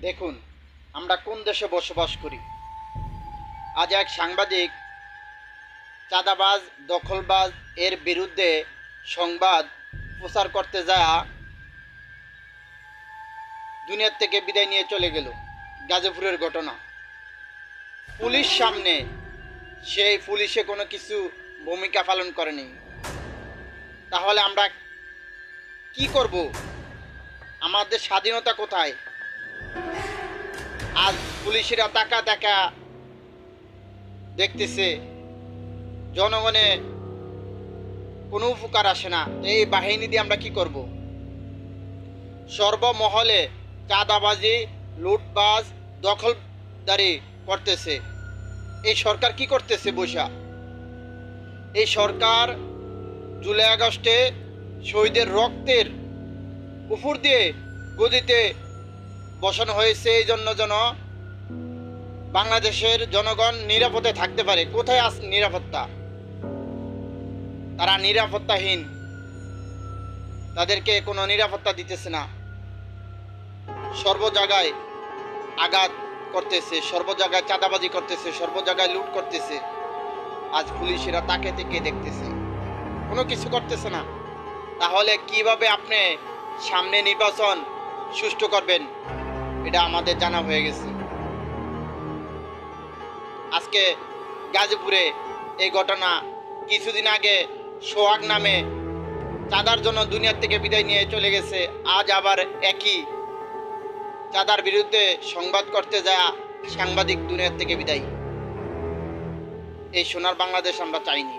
দেখুন, আমরা কোন দেশে বসবাস করি? আজ এক সাংবাদিক চাঁদাবাজ, দখলবাজ, এর বিরুদ্ধে সংবাদ প্রচার করতে যায় দুনিয়ার থেকে বিদায় নিয়ে চলে গেল। গাজীপুরের ঘটনা। পুলিশ সামনে, সেই পুলিশে কোনো কিছু ভূমিকা পালন করেনি। তাহলে আমরা কি করব? আমাদের স্বাধীনতা কোথায়? আজ পুলিশেরা তাকা তাকা দেখতেছে। জনগণে কোনো উপকার আসে না। এই বাহিনী দিয়ে আমরা কি করব? সর্বমহলে চাঁদাবাজি, লুটবাজ, দখলদারি করতেছে। এই সরকার কি করতেছে বৈশা এই সরকার জুলাই আগস্টে শহীদের রক্তের উপর দিয়ে গদিতে বসানো হয়েছে এই জন্য যেন বাংলাদেশের জনগণ নিরাপদে থাকতে পারে। কোথায় আস নিরাপত্তা? তারা নিরাপত্তাহীন। তাদেরকে কোনো নিরাপত্তা দিতেছে না। সর্ব জায়গায় আঘাত করতেছে, সর্ব জায়গায় চাঁদাবাজি করতেছে, সর্ব জায়গায় লুট করতেছে। আজ পুলিশেরা তাকে থেকে দেখতেছে। কোনো কিছু করতেছে না। তাহলে কীভাবে আপনি সামনে নির্বাচন সুষ্ঠু করবেন? এটা আমাদের জানা হয়ে গেছে। আজকে গাজীপুরে এই ঘটনা কিছুদিন আগে সোহাগ নামে চাঁদার জন্য দুনিয়ার থেকে বিদায় নিয়ে চলে গেছে, আজ আবার একই। চাঁদার বিরুদ্ধে সংবাদ করতে যা সাংবাদিক দুনিয়ার থেকে বিদায়। এই সোনার বাংলাদেশ আমরা চাইনি।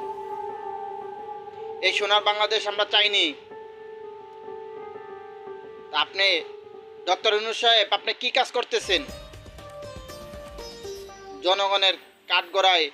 এই সোনার বাংলাদেশ আমরা চাইনি। আপনি ডক্টর অনু সাহেব আপনি কি কাজ করতেছেন? জনগণের কাঠগড়ায়